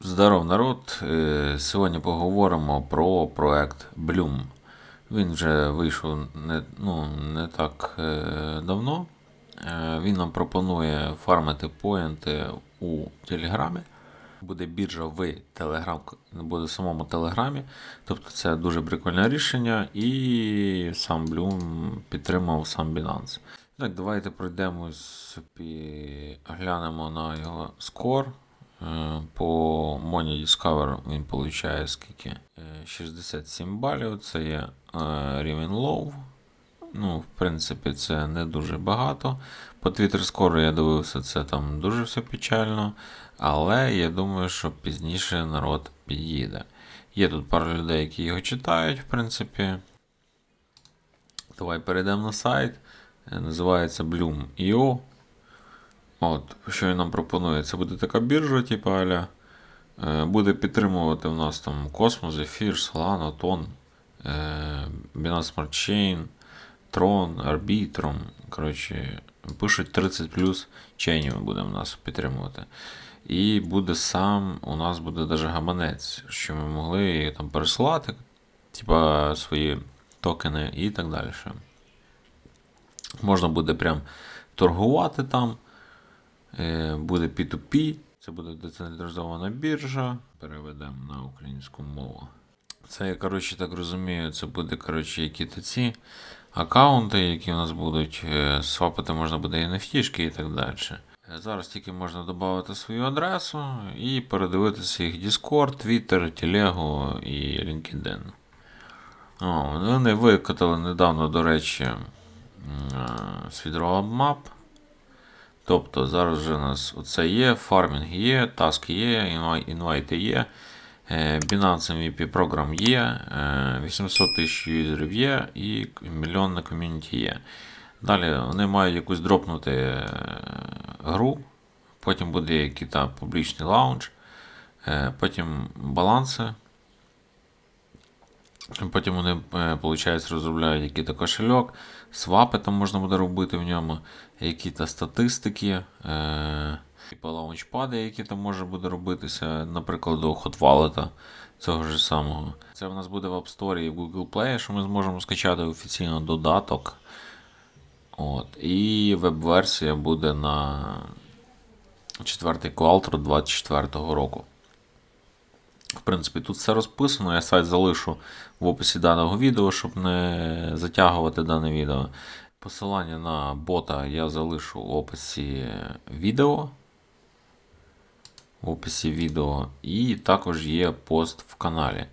Здоров народ! Е, Сьогодні поговоримо про проект Bloom. Він вже вийшов не, ну, не так е, давно. Е, Він нам пропонує фармити поінти у Телеграмі. Буде біржа в Телеграм, буде в самому Телеграмі. Тобто це дуже прикольне рішення, і сам Bloom підтримав сам Binance. Так, давайте пройдемось глянемо на його скор. По Money Discover він получає скільки? Е, 67 балів. Це є е, рівень low. Ну, в принципі, це не дуже багато. По Twitter скору я дивився, це там дуже все печально. Але я думаю, що пізніше народ під'їде. Є тут пару людей, які його читають, в принципі. Давай перейдемо на сайт. Е, Називається Bloom.io. От, що він нам пропонує? Це буде така біржа, типу аля. Е, Буде підтримувати в нас там Cosmos, Zephyr, Solana, Ton, Binance Smart Chain, Tron, Arbitrum. Коротше, пишуть 30 плюс чейнів буде в нас підтримувати. І буде сам, у нас буде даже гаманець, що ми могли там пересилати, типа свої токени і так далі. Можна буде прям торгувати там. Е, Буде P2P, це буде децентралізована біржа. Переведемо на українську мову. Це, я коротше, так розумію, це буде коротше, які-то ці аккаунти, які у нас будуть. Е, Свапати можна буде і NFT і так далі. Е, Зараз тільки можна додати свою адресу і передивитися їх Discord, Twitter, Телегу і LinkedIn. О, вони викатали недавно, до речі, е, свій roadmap. Тобто зараз вже у нас оце є, фармінг є, таск є, інвайти є, е, Binance MVP програм є, е, 800 тисяч юзерів є і мільйонне ком'юніті є. Далі вони мають якусь дропнути е, гру, потім буде якийсь публічний лаунч, е, потім баланси. Потім вони, виходить, розробляють який-то кошельок, свапи там можна буде робити в ньому, які-то статистики, е, типу лаунчпади, які там може буде робитися, наприклад, до Hot цього ж самого. Це в нас буде в App Store і в Google Play, що ми зможемо скачати офіційно додаток. От. І веб-версія буде на 4 квартал 2024 року. В принципі, тут все розписано. Я сайт залишу в описі даного відео, щоб не затягувати дане відео. Посилання на бота я залишу в описі відео. В описі відео. І також є пост в каналі.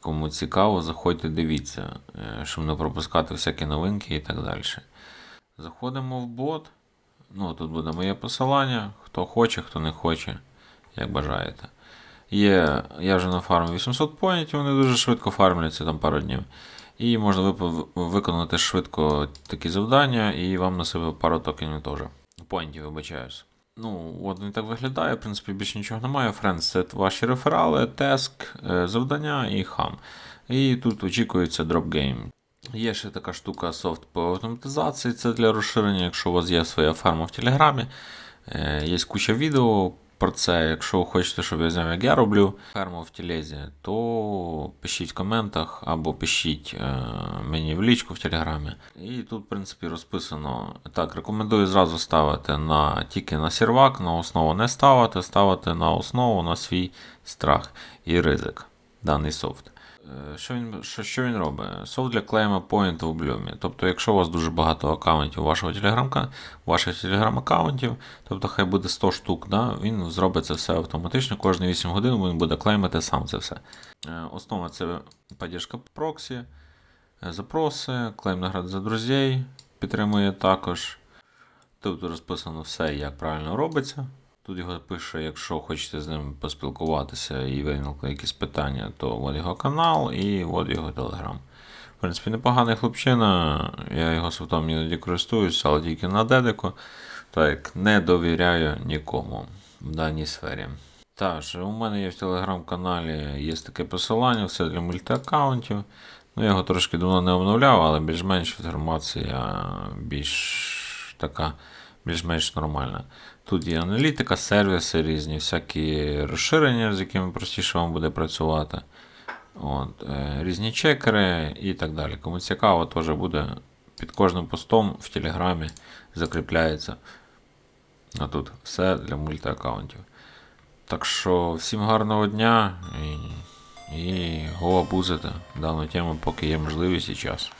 Кому цікаво, заходьте, дивіться, е, щоб не пропускати всякі новинки і так далі. Заходимо в бот. Ну, тут буде моє посилання. Хто хоче, хто не хоче, як бажаєте. Є, я вже нафармив 800 поінтів, вони дуже швидко фармляться там пару днів. І можна виконати швидко такі завдання, і вам на себе пару токенів теж. Поінтів, вибачаюсь. Ну, от він так виглядає, в принципі, більше нічого немає. Friends це ваші реферали, теск, е, завдання і хам. І тут очікується дропгейм. Є ще така штука софт по автоматизації, це для розширення, якщо у вас є своя ферма в Телеграмі. Е, Є куча відео про це. Якщо хочете, щоб я зняв, як я роблю ферму в Телезі, то пишіть в коментах або пишіть е, мені в лічку в Телеграмі. І тут, в принципі, розписано. Так, рекомендую зразу ставити на, тільки на сервак, на основу не ставити, ставити на основу на свій страх і ризик даний софт. Е, Що він, що, що він робить? Софт для клейма поінту у блюмі. Тобто, якщо у вас дуже багато аккаунтів вашого телеграм ваших телеграм-аккаунтів, тобто хай буде 100 штук, да, він зробить це все автоматично. Кожні 8 годин він буде клеймити сам це все. Е, Основа це поддержка проксі, е, запроси, клейм наград за друзей підтримує також. Тут розписано все, як правильно робиться. Тут його пише, якщо хочете з ним поспілкуватися і виникли якісь питання, то от його канал і от його телеграм. В принципі, непоганий хлопчина, я його софтом іноді користуюся, але тільки на дедику. Так, не довіряю нікому в даній сфері. Також у мене є в телеграм-каналі є таке посилання, все для мультиаккаунтів. Ну, я його трошки давно не обновляв, але більш-менш інформація більш така більш-менш нормальна. Тут є аналітика, сервіси різні, всякі розширення, з якими простіше вам буде працювати. От, е, різні чекери і так далі. Кому цікаво, теж буде під кожним постом в Телеграмі закріпляється. А тут все для мультиаккаунтів. Так що всім гарного дня і, і го абузити дану тему, поки є можливість і час.